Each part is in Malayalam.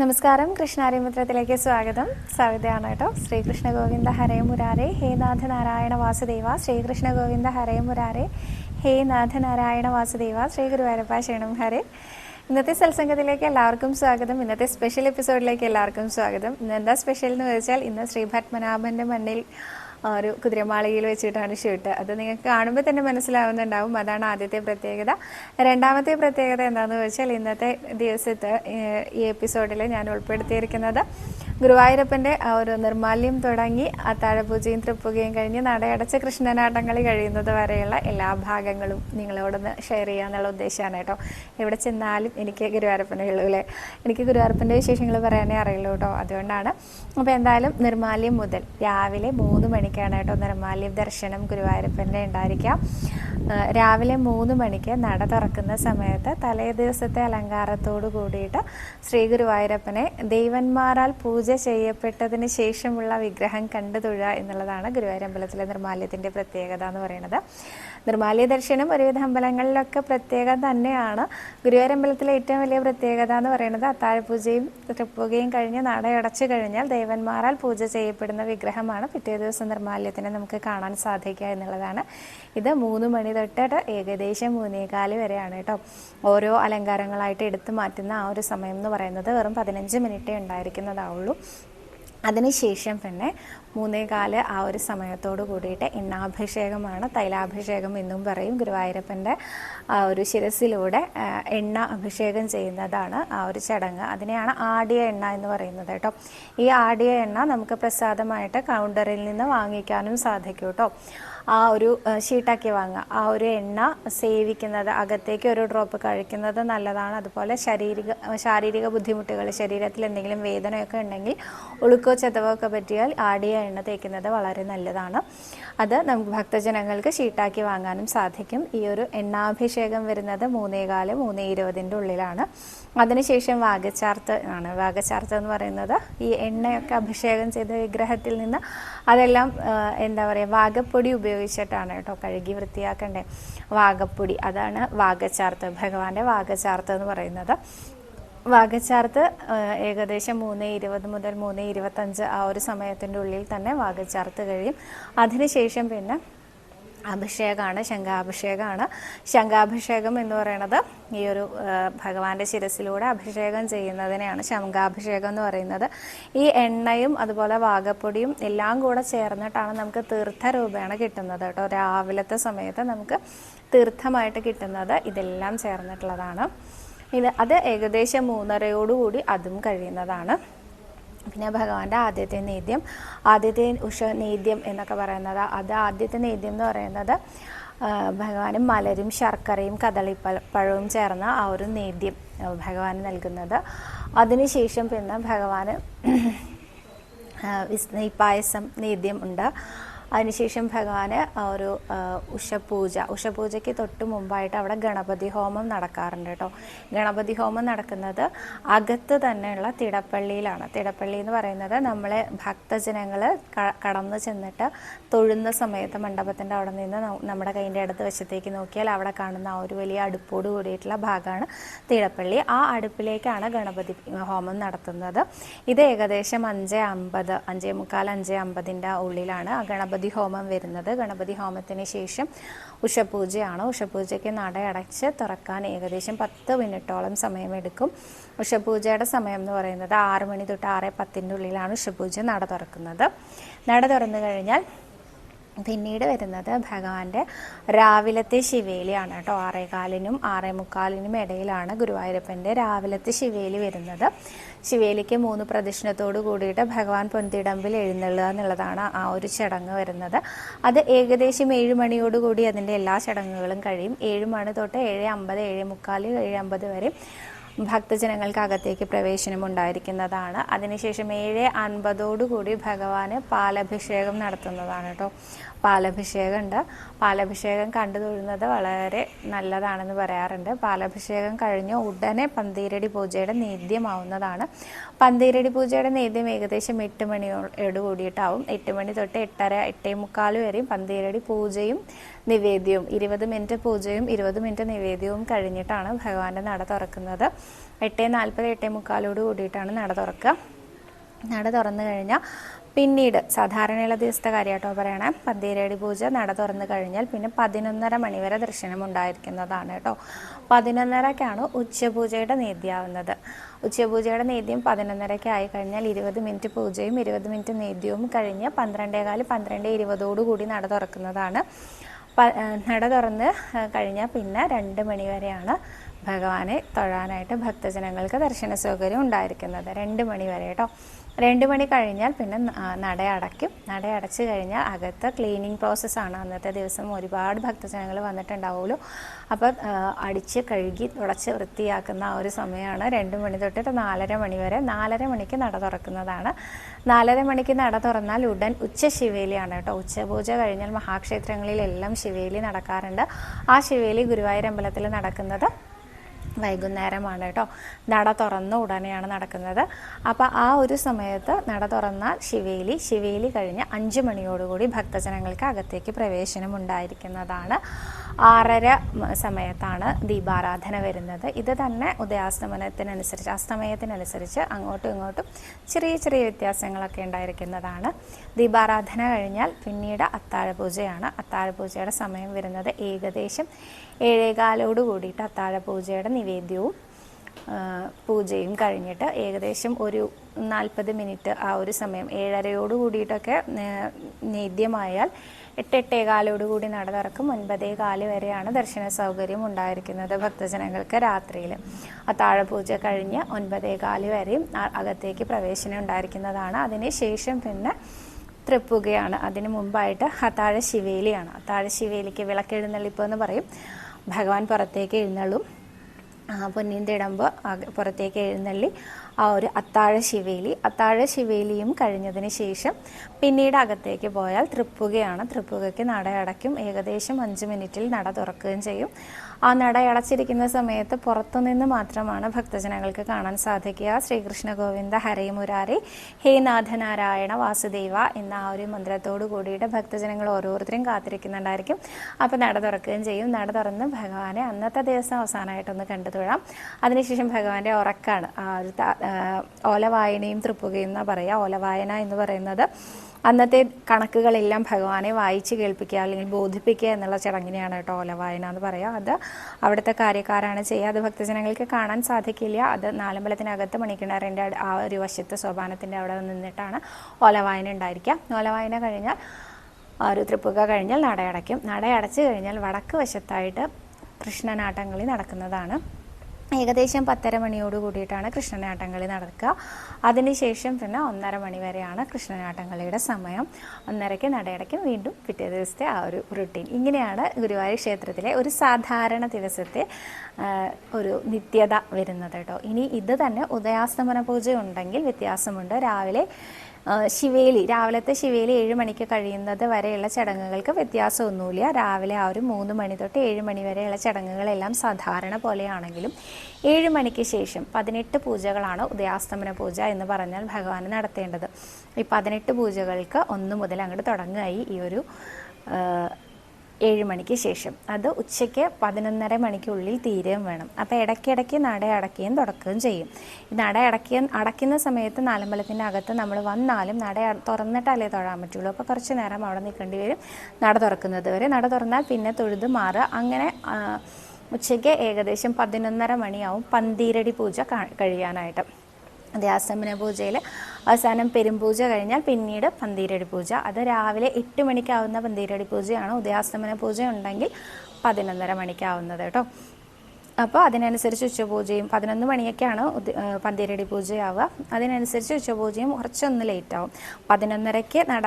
നമസ്കാരം. കൃഷ്ണാരിമിത്രത്തിലേക്ക് സ്വാഗതം. സവിതയാണ് കേട്ടോ. ശ്രീകൃഷ്ണ ഗോവിന്ദ ഹരേ മുരാരെ. ഹേ നാഥ നാരായണ വാസുദേവ. ശ്രീകൃഷ്ണ ഗോവിന്ദ ഹരേ ഹേ നാഥ നാരായണ വാസുദേവ. ശ്രീ ഗുരുവായൂരപ്പ ശരണം ഹരേ. ഇന്നത്തെ സത്സംഗത്തിലേക്ക് എല്ലാവർക്കും സ്വാഗതം. ഇന്നത്തെ സ്പെഷ്യൽ എപ്പിസോഡിലേക്ക് എല്ലാവർക്കും സ്വാഗതം. ഇന്ന് എന്താ സ്പെഷ്യൽ എന്ന് ചോദിച്ചാൽ ഇന്ന് ശ്രീ പത്മനാഭന്റെ മണ്ണിൽ ഒരു കുതിരമാളികയിൽ വെച്ചിട്ടാണ് ഷൂട്ട് അത് നിങ്ങൾക്ക് കാണുമ്പോൾ തന്നെ മനസ്സിലാവുന്നുണ്ടാവും. അതാണ് ആദ്യത്തെ പ്രത്യേകത. രണ്ടാമത്തെ പ്രത്യേകത എന്താണെന്ന് വെച്ചാൽ ഇന്നത്തെ ദിവസത്തെ ഈ എപ്പിസോഡിൽ ഞാൻ ഉൾപ്പെടുത്തിയിരിക്കുന്നത് ഗുരുവായൂരപ്പന്റെ ആ ഒരു നിർമാല്യം തുടങ്ങി അത്താഴപൂജയും തൃപ്പുകയും കഴിഞ്ഞ് നടയടച്ച കൃഷ്ണനാട്ടങ്ങളി കഴിയുന്നത് വരെയുള്ള എല്ലാ ഭാഗങ്ങളും നിങ്ങളോടൊന്ന് ഷെയർ ചെയ്യാന്നുള്ള ഉദ്ദേശമാണ് കേട്ടോ. എവിടെ ചെന്നാലും എനിക്ക് ഗുരുവായൂരപ്പനെ ഉള്ളൂ അല്ലേ? എനിക്ക് ഗുരുവായൂരപ്പന്റെ വിശേഷങ്ങൾ പറയാനേ അറിയുള്ളൂ കേട്ടോ. അതുകൊണ്ടാണ്. അപ്പോൾ എന്തായാലും നിർമാല്യം മുതൽ രാവിലെ മൂന്ന് മണിക്കാണ് കേട്ടോ നിർമാല്യം ദർശനം ഗുരുവായൂരപ്പന്റെ ഉണ്ടായിരിക്കാം രാവിലെ മൂന്ന് മണിക്ക് നട തുറക്കുന്ന സമയത്ത് തലേ ദിവസത്തെ അലങ്കാരത്തോടു കൂടിയിട്ട് ശ്രീ ഗുരുവായൂരപ്പനെ ദൈവന്മാരാൽ പൂജ ചെയ്യപ്പെട്ടതിന് ശേഷമുള്ള വിഗ്രഹം കണ്ടു തൊഴുക എന്നുള്ളതാണ് ഗുരുവായൂർ അമ്പലത്തിലെ നിർമാല്യത്തിന്റെ പ്രത്യേകത എന്ന് പറയുന്നത്. നിർമാല്യ ദർശനം ഒരുവിധ അമ്പലങ്ങളിലൊക്കെ പ്രത്യേകത തന്നെയാണ്. ഗുരുവായൂർ അമ്പലത്തിലെ ഏറ്റവും വലിയ പ്രത്യേകത എന്ന് പറയുന്നത് അത്താഴപൂജയും തൃപ്പുകയും കഴിഞ്ഞ് നടയടച്ചു കഴിഞ്ഞാൽ ദേവന്മാരാൽ പൂജ ചെയ്യപ്പെടുന്ന വിഗ്രഹമാണ്. പിറ്റേ ദിവസം നിർമാല്യത്തിന് നമുക്ക് കാണാൻ സാധിക്കുക എന്നുള്ളതാണ്. ഇത് മൂന്ന് മണി തൊട്ട് ഏകദേശം മൂന്നേകാൽ വരെയാണ് കേട്ടോ. ഓരോ അലങ്കാരങ്ങളായിട്ട് എടുത്തു മാറ്റുന്ന ആ ഒരു സമയം എന്ന് പറയുന്നത് വെറും പതിനഞ്ച് മിനിറ്റേ ഉണ്ടായിരിക്കുന്നതാവുള്ളൂ. അതിനുശേഷം പിന്നെ മൂന്നേകാൽ ആ ഒരു സമയത്തോട് കൂടിയിട്ട് എണ്ണാഭിഷേകമാണ് തൈലാഭിഷേകം എന്നും പറയും. ഗുരുവായൂരപ്പന്റെ ആ ഒരു ശിരസിലൂടെ എണ്ണ അഭിഷേകം ചെയ്യുന്നതാണ് ആ ഒരു ചടങ്ങ്. അതിനെയാണ് ആടിയ എണ്ണ എന്ന് പറയുന്നത് കേട്ടോ. ഈ ആടിയ എണ്ണ നമുക്ക് പ്രസാദമായിട്ട് കൗണ്ടറിൽ നിന്ന് വാങ്ങിക്കാനും സാധിക്കും കേട്ടോ. ആ ഒരു ഷീട്ടാക്കി വാങ്ങുക. ആ ഒരു എണ്ണ സേവിക്കുന്നത് അകത്തേക്ക് ഒരു ഡ്രോപ്പ് കഴിക്കുന്നത് നല്ലതാണ്. അതുപോലെ ശാരീരിക ശാരീരിക ബുദ്ധിമുട്ടുകൾ ശരീരത്തിൽ എന്തെങ്കിലും വേദനയൊക്കെ ഉണ്ടെങ്കിൽ ഉളുക്കോ ചതവോ ഒക്കെ പറ്റിയാൽ ആടിയ എണ്ണ തേക്കുന്നത് വളരെ നല്ലതാണ്. അത് നമുക്ക് ഭക്തജനങ്ങൾക്ക് ഷീട്ടാക്കി വാങ്ങാനും സാധിക്കും. ഈ ഒരു എണ്ണാഭിഷേകം വരുന്നത് മൂന്നേകാൽ മൂന്നേ ഇരുപതിന്റെ ഉള്ളിലാണ്. അതിനുശേഷം വാഗചാർത്ത് ആണ്. വാഗചാർത്ത് എന്ന് പറയുന്നത് ഈ എണ്ണയൊക്കെ അഭിഷേകം ചെയ്ത വിഗ്രഹത്തിൽ നിന്ന് അതെല്ലാം എന്താ പറയുക വാഗപ്പൊടി ഉപയോഗിച്ചിട്ടാണ് കേട്ടോ കഴുകി വൃത്തിയാക്കേണ്ടത് വാഗപ്പൊടി അതാണ് വാഗചാർത്ത് ഭഗവാന്റെ വാഗചാർത്ത് എന്ന് പറയുന്നത്. വാഗച്ചാർത്ത് ഏകദേശം മൂന്ന് ഇരുപത് മുതൽ മൂന്ന് ഇരുപത്തഞ്ച് ആ ഒരു സമയത്തിന്റെ ഉള്ളിൽ തന്നെ വാഗച്ചാർത്ത് കഴിയും. അതിനുശേഷം പിന്നെ അഭിഷേകമാണ് ശംഖാഭിഷേകമാണ് ശംഖാഭിഷേകം എന്ന് പറയുന്നത് ഈ ഒരു ഭഗവാന്റെ ശിരസിലൂടെ അഭിഷേകം ചെയ്യുന്നതിനെയാണ് ശംഖാഭിഷേകം എന്ന് പറയുന്നത്. ഈ എണ്ണയും അതുപോലെ വാഗപ്പൊടിയും എല്ലാം കൂടെ ചേർന്നിട്ടാണ് നമുക്ക് തീർത്ഥ രൂപേണ കിട്ടുന്നത് കേട്ടോ. രാവിലത്തെ സമയത്ത് നമുക്ക് തീർത്ഥമായിട്ട് കിട്ടുന്നത് ഇതെല്ലാം ചേർന്നിട്ടുള്ളതാണ്. ഇത് അത് ഏകദേശം മൂന്നരയോടുകൂടി അതും കഴിയുന്നതാണ്. ഭഗവാന്റെ ആദ്യത്തെ നേദ്യം ആദ്യത്തെ ഉഷ നേദ്യം എന്നൊക്കെ പറയുന്നത്. അത് ആദ്യത്തെ നേദ്യം എന്ന് പറയുന്നത് ഭഗവാനും മലരും ശർക്കരയും കദളിപ്പഴവും ചേർന്ന ആ ഒരു നേദ്യം ഭഗവാന് നൽകുന്നത്. അതിനുശേഷം പിന്നെ ഭഗവാന് ആ, പായസം നേദ്യം ഉണ്ട്. അതിനുശേഷം ഭഗവാന് ഒരു ഉഷപൂജ. ഉഷപൂജയ്ക്ക് തൊട്ട് മുമ്പായിട്ട് അവിടെ ഗണപതി ഹോമം നടക്കാറുണ്ട് കേട്ടോ. ഗണപതി ഹോമം നടക്കുന്നത് അകത്ത് തന്നെയുള്ള തിടപ്പള്ളിയിലാണ്. തിടപ്പള്ളി എന്ന് പറയുന്നത് നമ്മളെ ഭക്തജനങ്ങൾ കടന്നു ചെന്നിട്ട് തൊഴുന്ന സമയത്ത് മണ്ഡപത്തിന്റെ അവിടെ നിന്ന് നമ്മുടെ കൈന്റെ അടുത്ത് വശത്തേക്ക് നോക്കിയാൽ അവിടെ കാണുന്ന ആ ഒരു വലിയ അടുപ്പോട് കൂടിയിട്ടുള്ള ഭാഗമാണ് തിടപ്പള്ളി. ആ അടുപ്പിലേക്കാണ് ഗണപതി ഹോമം നടത്തുന്നത്. ഇത് ഏകദേശം അഞ്ച് അമ്പത് അഞ്ചേ മുക്കാൽ അഞ്ച് അമ്പതിന്റെ ഉള്ളിലാണ് ആ ഗണപതി ഹോമം വരുന്നത്. ഗണപതി ഹോമത്തിന് ശേഷം ഉഷപൂജയാണ്. ഉഷപൂജയ്ക്ക് നട അടച്ച് തുറക്കാൻ ഏകദേശം പത്ത് മിനിറ്റോളം സമയമെടുക്കും. ഉഷപൂജയുടെ സമയം എന്ന് പറയുന്നത് ആറ് മണി തൊട്ട് ആറ് പത്തിന്റെ ഉള്ളിലാണ് ഉഷപൂജ നട തുറക്കുന്നത്. നട തുറന്നു കഴിഞ്ഞാൽ പിന്നീട് വരുന്നത് ഭഗവാന്റെ രാവിലത്തെ ശിവേലിയാണ് കേട്ടോ. ആറേകാലിനും ആറേ മുക്കാലിനും ഇടയിലാണ് ഗുരുവായൂരപ്പന്റെ രാവിലത്തെ ശിവേലി വരുന്നത്. ശിവേലിക്ക് മൂന്ന് പ്രദക്ഷിണത്തോട് കൂടിയിട്ട് ഭഗവാൻ പൊന്തിടമ്പിൽ എഴുന്നള്ളുക എന്നുള്ളതാണ് ആ ഒരു ചടങ്ങ് വരുന്നത്. അത് ഏകദേശം ഏഴ് മണിയോടുകൂടി അതിന്റെ എല്ലാ ചടങ്ങുകളും കഴിയും. ഏഴ് മണി തൊട്ട് ഏഴ് അമ്പത് ഏഴ് മുക്കാൽ ഏഴ് അമ്പത് വരെ ഭക്തജനങ്ങൾക്ക് അകത്തേക്ക് പ്രവേശനം ഉണ്ടായിരിക്കുന്നതാണ് അതിനുശേഷം ഏഴ് അൻപതോടുകൂടി ഭഗവാന് പാലഭിഷേകം നടത്തുന്നതാണ് കേട്ടോ പാലഭിഷേകം ഉണ്ട് പാലഭിഷേകം കണ്ടു തൊഴുന്നത് വളരെ നല്ലതാണെന്ന് പറയാറുണ്ട്. പാലഭിഷേകം കഴിഞ്ഞ ഉടനെ പന്തീരടി പൂജയുടെ നേദ്യമാവുന്നതാണ്. പന്തീരടി പൂജയുടെ നേദ്യം ഏകദേശം എട്ട് മണിയോട് കൂടിയിട്ടാവും. എട്ട് മണി തൊട്ട് എട്ടര എട്ടേ മുക്കാൽ വരെയും പന്തീരടി പൂജയും നിവേദ്യവും ഇരുപത് മിനിറ്റ് പൂജയും ഇരുപത് മിനിറ്റ് നിവേദ്യവും കഴിഞ്ഞിട്ടാണ് ഭഗവാന്റെ നട തുറക്കുന്നത്. എട്ടേ നാൽപ്പത് എട്ടേ മുക്കാലോട് കൂടിയിട്ടാണ് നട തുറക്കുക. നട തുറന്നു കഴിഞ്ഞാൽ പിന്നീട് സാധാരണയുള്ള ദിവസത്തെ കാര്യമായിട്ടോ പറയണേ. പന്തീരടി പൂജ നട തുറന്നു കഴിഞ്ഞാൽ പിന്നെ പതിനൊന്നര മണിവരെ ദർശനം ഉണ്ടായിരിക്കുന്നതാണ് കേട്ടോ. പതിനൊന്നരക്കാണ് ഉച്ചപൂജയുടെ നേദ്യാവുന്നത്. ഉച്ചപൂജയുടെ നേദ്യം പതിനൊന്നരയ്ക്ക് ആയി കഴിഞ്ഞാൽ ഇരുപത് മിനിറ്റ് പൂജയും ഇരുപത് മിനിറ്റ് നേദ്യവും കഴിഞ്ഞ് പന്ത്രണ്ടേകാൽ പന്ത്രണ്ട് ഇരുപതോടു കൂടി നട തുറക്കുന്നതാണ്. നട തുറന്ന് കഴിഞ്ഞാൽ പിന്നെ രണ്ട് മണി വരെയാണ് ഭഗവാനെ തൊഴാനായിട്ട് ഭക്തജനങ്ങൾക്ക് ദർശന സൗകര്യം ഉണ്ടായിരിക്കുന്നത് രണ്ട് മണി വരെ കേട്ടോ. രണ്ട് മണി കഴിഞ്ഞാൽ പിന്നെ നട അടയ്ക്കും. നട അടച്ചു കഴിഞ്ഞാൽ അകത്ത് ക്ലീനിങ് പ്രോസസ്സാണ് അന്നത്തെ ദിവസം ഒരുപാട് ഭക്തജനങ്ങൾ വന്നിട്ടുണ്ടാവുമല്ലോ അപ്പോൾ അടിച്ച് കഴുകി തുടച്ച് വൃത്തിയാക്കുന്ന ആ ഒരു സമയമാണ് രണ്ട് മണി തൊട്ടിട്ട് നാലര മണി വരെ. നാലര മണിക്ക് നട തുറക്കുന്നതാണ്. നാലര മണിക്ക് നട തുറന്നാൽ ഉടൻ ഉച്ച ശിവേലിയാണ് കേട്ടോ. ഉച്ചപൂജ കഴിഞ്ഞാൽ മഹാക്ഷേത്രങ്ങളിലെല്ലാം ശിവേലി നടക്കാറുണ്ട്. ആ ശിവേലി ഗുരുവായൂർ അമ്പലത്തിൽ നടക്കുന്നത് വൈകുന്നേരമാണ് കേട്ടോ. നട തുറന്ന ഉടനെയാണ് നടക്കുന്നത്. അപ്പോൾ ആ ഒരു സമയത്ത് നട തുറന്നാൽ ശിവേലി ശിവേലി കഴിഞ്ഞ് അഞ്ച് മണിയോടുകൂടി ഭക്തജനങ്ങൾക്ക് അകത്തേക്ക് പ്രവേശനം ഉണ്ടായിരിക്കുന്നതാണ് ആറര സമയത്താണ് ദീപാരാധന വരുന്നത്. ഇത് തന്നെ ഉദയാസ്തമനത്തിനനുസരിച്ച് അസ്തമയത്തിനനുസരിച്ച് അങ്ങോട്ടും ഇങ്ങോട്ടും ചെറിയ ചെറിയ വ്യത്യാസങ്ങളൊക്കെ ഉണ്ടായിരിക്കുന്നതാണ്. ദീപാരാധന കഴിഞ്ഞാൽ പിന്നീട് അത്താഴപൂജയാണ്. അത്താഴപൂജയുടെ സമയം വരുന്നത് ഏകദേശം ഏഴേകാലോട് കൂടിയിട്ട് അത്താഴപൂജയുടെ നിവേദ്യവും പൂജയും കഴിഞ്ഞിട്ട് ഏകദേശം ഒരു നാൽപ്പത് മിനിറ്റ് ആ ഒരു സമയം ഏഴരയോട് കൂടിയിട്ടൊക്കെ നേദ്യമായാൽ എട്ട് എട്ടേകാലോട് കൂടി നട തുറക്കും ഒൻപതേ കാൽ വരെയാണ് ദർശന സൗകര്യം ഉണ്ടായിരിക്കുന്നത് ഭക്തജനങ്ങൾക്ക് രാത്രിയിൽ അത്താഴപൂജ കഴിഞ്ഞ് ഒൻപതേ കാൽ വരെയും അകത്തേക്ക് പ്രവേശനം ഉണ്ടായിരിക്കുന്നതാണ്. അതിനുശേഷം പിന്നെ തൃപ്പുകയാണ്. അതിന് മുമ്പായിട്ട് അത്താഴ ശിവേലിയാണ് അത്താഴ ശിവേലിക്ക് വിളക്കെഴുന്നള്ളിപ്പ് എന്ന് പറയും. ഭഗവാൻ പുറത്തേക്ക് എഴുന്നള്ളും. ആ, പൊന്നിൻ തിടമ്പ് അക- പുറത്തേക്ക് എഴുന്നള്ളി ആ ഒരു അത്താഴ ശിവേലി. അത്താഴ ശിവേലിയും കഴിഞ്ഞതിന് ശേഷം പിന്നീട് അകത്തേക്ക് പോയാൽ തൃപ്പുകയാണ്. തൃപ്പുകയ്ക്ക് നട അടയ്ക്കും ഏകദേശം അഞ്ച് മിനിറ്റിൽ നട തുറക്കുകയും ചെയ്യും. ആ നട അടച്ചിരിക്കുന്ന സമയത്ത് പുറത്തുനിന്ന് മാത്രമാണ് ഭക്തജനങ്ങൾക്ക് കാണാൻ സാധിക്കുക. ശ്രീകൃഷ്ണ ഗോവിന്ദ ഹരേ മുരാരി ഹേ നാഥനാരായണ വാസുദേവ എന്ന ആ ഒരു മന്ത്രത്തോടു കൂടിയിട്ട് ഭക്തജനങ്ങൾ ഓരോരുത്തരും കാത്തിരിക്കുന്നുണ്ടായിരിക്കും. അപ്പോൾ നട തുറക്കുകയും ചെയ്യും. നട തുറന്ന് ഭഗവാനെ അന്നത്തെ ദിവസം അവസാനമായിട്ടൊന്ന് കണ്ടു തൊഴാം. അതിനുശേഷം ഭഗവാന്റെ ഉറക്കാണ്. ഓലവായനയും തൃപ്പുകയും എന്നാ പറയുക ഓലവായന എന്ന് പറയുന്നത് അന്നത്തെ കണക്കുകളെല്ലാം ഭഗവാനെ വായിച്ച് കേൾപ്പിക്കുക അല്ലെങ്കിൽ ബോധിപ്പിക്കുക എന്നുള്ള ചടങ്ങിനെയാണ് കേട്ടോ ഓലവായന എന്ന് പറയുക. അത് അവിടുത്തെ കാര്യക്കാരാണ് ചെയ്യുക. അത് ഭക്തജനങ്ങൾക്ക് കാണാൻ സാധിക്കില്ല. അത് നാലമ്പലത്തിനകത്ത് മണിക്കിണറിന്റെ ആ ഒരു വശത്ത് സോപാനത്തിന്റെ അവിടെ നിന്നിട്ടാണ് ഓലവായന ഉണ്ടായിരിക്കുക. ഓലവായന കഴിഞ്ഞാൽ ഒരു തൃപ്പുക കഴിഞ്ഞാൽ നടയടയ്ക്കും. നടയടച്ച് കഴിഞ്ഞാൽ വടക്ക് വശത്തായിട്ട് കൃഷ്ണനാട്ടങ്ങളിൽ നടക്കുന്നതാണ് ഏകദേശം പത്തര മണിയോട് കൂടിയിട്ടാണ് കൃഷ്ണനാട്ടംകളി നടക്കുക. അതിനുശേഷം പിന്നെ ഒന്നര മണി വരെയാണ് കൃഷ്ണനാട്ടംകളിയുടെ സമയം. ഒന്നരയ്ക്ക് നടയടയ്ക്കും വീണ്ടും പിറ്റേ ദിവസത്തെ ആ ഒരു റുട്ടീൻ ഇങ്ങനെയാണ് ഗുരുവായൂർ ക്ഷേത്രത്തിലെ ഒരു സാധാരണ ദിവസത്തെ ഒരു നിത്യത വരുന്നത് കേട്ടോ. ഇനി ഇത് തന്നെ ഉദയാസ്തമന പൂജ ഉണ്ടെങ്കിൽ വ്യത്യാസമുണ്ട്. രാവിലെ ശിവേലി രാവിലത്തെ ശിവേലി ഏഴ് മണിക്ക് കഴിയുന്നത് വരെയുള്ള ചടങ്ങുകൾക്ക് വ്യത്യാസമൊന്നുമില്ല. രാവിലെ ആ ഒരു മൂന്ന് മണി തൊട്ട് ഏഴ് മണി വരെയുള്ള ചടങ്ങുകളെല്ലാം സാധാരണ പോലെയാണെങ്കിലും ഏഴ് മണിക്ക് ശേഷം പതിനെട്ട് പൂജകളാണ് ഉദയാസ്തമന പൂജ എന്ന് പറഞ്ഞാൽ ഭഗവാന് നടത്തേണ്ടത്. ഈ പതിനെട്ട് പൂജകൾക്ക് ഒന്ന് മുതൽ അങ്ങോട്ട് തുടങ്ങുകയായി ഈ ഒരു ഏഴ് മണിക്ക് ശേഷം. അത് ഉച്ചയ്ക്ക് പതിനൊന്നര മണിക്കുള്ളിൽ തീരുകയും വേണം. അപ്പോൾ ഇടയ്ക്കിടയ്ക്ക് നട അടയ്ക്കുകയും തുറക്കുകയും ചെയ്യും. ഈ നട അടയ്ക്കുക അടയ്ക്കുന്ന സമയത്ത് നാലമ്പലത്തിന്റെ അകത്ത് നമ്മൾ വന്നാലും നട തുറന്നിട്ടല്ലേ തൊഴാൻ പറ്റുള്ളൂ. അപ്പോൾ കുറച്ച് നേരം അവിടെ നിൽക്കേണ്ടി വരും നട തുറക്കുന്നത് വരെ. നട തുറന്നാൽ പിന്നെ തൊഴുത് മാറുക. അങ്ങനെ ഉച്ചയ്ക്ക് ഏകദേശം പതിനൊന്നര മണിയാവും പന്തീരടി പൂജ കഴിയാനായിട്ട്. ധ്യാസമന പൂജയിൽ അവസാനം പെരുംപൂജ കഴിഞ്ഞാൽ പിന്നീട് പന്തീരടി പൂജ. അത് രാവിലെ എട്ട് മണിക്കാവുന്ന പന്തീരടി പൂജയാണ് ഉദയാസ്തമന പൂജ ഉണ്ടെങ്കിൽ പതിനൊന്നര മണിക്കാവുന്നത് കേട്ടോ. അപ്പോൾ അതിനനുസരിച്ച് ഉച്ചപൂജയും പതിനൊന്ന് മണിയൊക്കെയാണ് പന്തിരടി പൂജയാവുക. അതിനനുസരിച്ച് ഉച്ചപൂജയും കുറച്ചൊന്ന് ലേറ്റ് ആവും പതിനൊന്നരയ്ക്ക് നട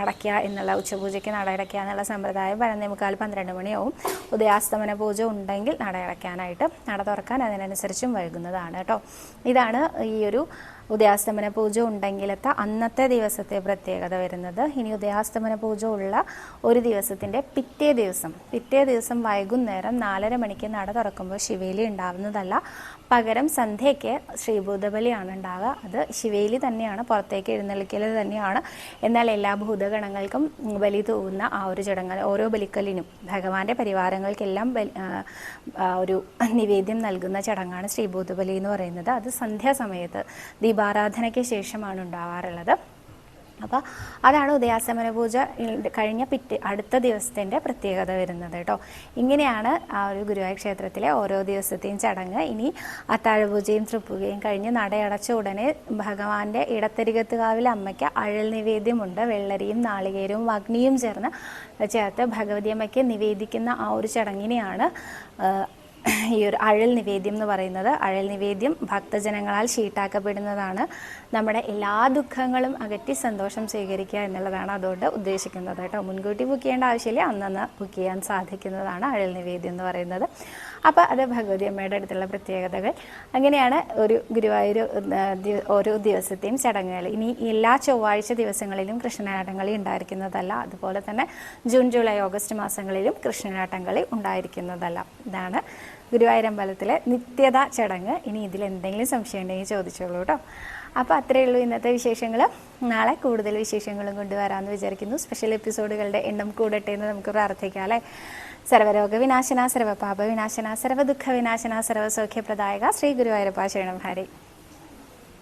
അടയ്ക്കുക എന്നുള്ള ഉച്ചപൂജയ്ക്ക് നട അടയ്ക്കുക എന്നുള്ള സമ്പ്രദായം പതിനൊന്നേ മുക്കാൽ പന്ത്രണ്ട് മണിയാവും. ഉദയാസ്തമന പൂജ ഉണ്ടെങ്കിൽ നട അടയ്ക്കാനായിട്ട് നട തുറക്കാൻ അതിനനുസരിച്ചും വൈകുന്നതാണ് കേട്ടോ. ഇതാണ് ഈ ഒരു ഉദയാസ്തമന പൂജ ഉണ്ടെങ്കിലത്തെ അന്നത്തെ ദിവസത്തെ പ്രത്യേകത വരുന്നത്. ഇനി ഉദയാസ്തമന പൂജ ഉള്ള ഒരു ദിവസത്തിന്റെ പിറ്റേ ദിവസം. പിറ്റേ ദിവസം വൈകുന്നേരം നാലര മണിക്ക് നട തുറക്കുമ്പോൾ ശിവേലി ഉണ്ടാവുന്നതല്ല. പകരം സന്ധ്യയ്ക്ക് ശ്രീഭൂതബലിയാണ് ഉണ്ടാവുക. അത് ശിവേലി തന്നെയാണ് പുറത്തേക്ക് എഴുന്നള്ളിക്കൽ തന്നെയാണ്. എന്നാൽ എല്ലാ ഭൂതഗണങ്ങൾക്കും ബലി തൂവുന്ന ആ ഒരു ചടങ്ങ് ഓരോ ബലിക്കലിനും ഭഗവാന്റെ പരിവാരങ്ങൾക്കെല്ലാം ഒരു നിവേദ്യം നൽകുന്ന ചടങ്ങാണ് ശ്രീഭൂതബലി എന്ന് പറയുന്നത്. അത് സന്ധ്യാസമയത്ത് ദീപാരാധനയ്ക്ക് ശേഷമാണ് ഉണ്ടാവാറുള്ളത്. അപ്പോൾ അതാണ് ഉദയാസമന പൂജ കഴിഞ്ഞ പിറ്റേ അടുത്ത ദിവസത്തിന്റെ പ്രത്യേകത വരുന്നത് കേട്ടോ. ഇങ്ങനെയാണ് ആ ഒരു ഗുരുവായൂർ ക്ഷേത്രത്തിലെ ഓരോ ദിവസത്തെയും ചടങ്ങ്. ഇനി അത്താഴപൂജയും തൃപ്പുകയും കഴിഞ്ഞ് നടയടച്ച ഉടനെ ഭഗവാന്റെ ഇടത്തരികത്തുകാവിലെ അമ്മയ്ക്ക് അഴൽ നിവേദ്യമുണ്ട്. വെള്ളരിയും നാളികേരവും അഗ്നിയും ചേർന്ന് ചേർത്ത് ഭഗവതി അമ്മയ്ക്ക് നിവേദിക്കുന്ന ആ ഒരു ചടങ്ങിനെയാണ് ഈ ഒരു അഴൽ നിവേദ്യം എന്ന് പറയുന്നത് അഴൽ നിവേദ്യം ഭക്തജനങ്ങളാൽ ഷീട്ടാക്കപ്പെടുന്നതാണ്. നമ്മുടെ എല്ലാ ദുഃഖങ്ങളും അകറ്റി സന്തോഷം സ്വീകരിക്കുക എന്നുള്ളതാണ് അതുകൊണ്ട് ഉദ്ദേശിക്കുന്നത് കേട്ടോ. മുൻകൂട്ടി ബുക്ക് ചെയ്യേണ്ട ആവശ്യമില്ല. അന്നന്ന് ബുക്ക് ചെയ്യാൻ സാധിക്കുന്നതാണ് അഴൽ നിവേദ്യം എന്ന് പറയുന്നത്. അപ്പോൾ അത് ഭഗവതി അമ്മയുടെ അടുത്തുള്ള പ്രത്യേകതകൾ. അങ്ങനെയാണ് ഒരു ഗുരുവായൂർ ഓരോ ദിവസത്തെയും ചടങ്ങുകൾ. ഇനി എല്ലാ ചൊവ്വാഴ്ച ദിവസങ്ങളിലും കൃഷ്ണനാട്ടങ്ങളി ഉണ്ടായിരിക്കുന്നതല്ല. അതുപോലെ തന്നെ ജൂൺ ജൂലൈ ഓഗസ്റ്റ് മാസങ്ങളിലും കൃഷ്ണനാട്ടങ്ങളി ഉണ്ടായിരിക്കുന്നതല്ല. ഇതാണ് ഗുരുവായൂരമ്പലത്തിലെ നിത്യത ചടങ്ങ്. ഇനി ഇതിൽ എന്തെങ്കിലും സംശയം ഉണ്ടെങ്കിൽ ചോദിച്ചോളൂ കേട്ടോ. അപ്പോൾ അത്രയേ ഉള്ളൂ ഇന്നത്തെ വിശേഷങ്ങൾ നാളെ കൂടുതൽ വിശേഷങ്ങളും കൊണ്ടുവരാമെന്ന് വിചാരിക്കുന്നു. സ്പെഷ്യൽ എപ്പിസോഡുകളുടെ എണ്ണം കൂടട്ടെ എന്ന് നമുക്ക് പ്രാർത്ഥിക്കാം അല്ലേ? സർവരോഗ വിനാശന സർവപാപ വിനാശന സർവദുഃഖ വിനാശന സർവസൗഖ്യപ്രദായക ശ്രീ ഗുരുവായൂരപ്പ ഹരി